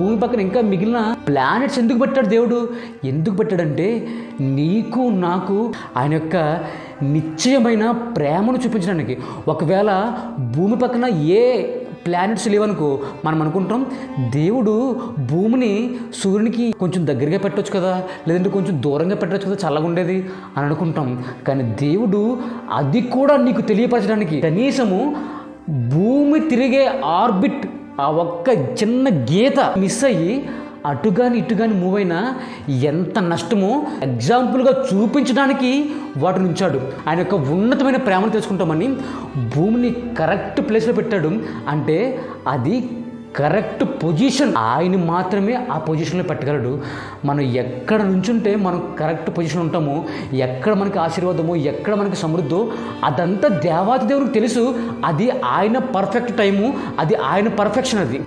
భూమి పక్కన ఇంకా మిగిలిన ప్లానెట్స్ ఎందుకు పెట్టాడు దేవుడు? ఎందుకు పెట్టాడంటే నీకు నాకు ఆయన యొక్క నిశ్చయమైన ప్రేమను చూపించడానికి. ఒకవేళ భూమి పక్కన ఏ ప్లానెట్స్ లేవనుకో మనం అనుకుంటాం దేవుడు భూమిని సూర్యునికి కొంచెం దగ్గరగా పెట్టవచ్చు కదా లేదంటే కొంచెం దూరంగా పెట్టవచ్చు కదా చల్లగా ఉండేది అని అనుకుంటాం. కానీ దేవుడు అది కూడా నీకు తెలియపరచడానికి కనీసము భూమి తిరిగే ఆర్బిట్ ఆ ఒక్క చిన్న గీత మిస్ అయ్యి అటు కానీ ఇటు కానీ మూవ్ అయినా ఎంత నష్టమో ఎగ్జాంపుల్గా చూపించడానికి వాటిని ఉంచాడు. ఆయన యొక్క ఉన్నతమైన ప్రేమను తెలుసుకుంటామని భూమిని కరెక్ట్ ప్లేస్లో పెట్టాడు. అంటే అది కరెక్ట్ పొజిషన్ ఆయన మాత్రమే ఆ పొజిషన్లో పెట్టగలడు. మనం ఎక్కడ నుంచుంటే మనం కరెక్ట్ పొజిషన్ ఉంటామో ఎక్కడ మనకి ఆశీర్వాదమో ఎక్కడ మనకి సమృద్ధో అదంతా దేవాతి దేవుడికి తెలుసు. అది ఆయన పర్ఫెక్ట్ టైము అది ఆయన పర్ఫెక్షన్ అది.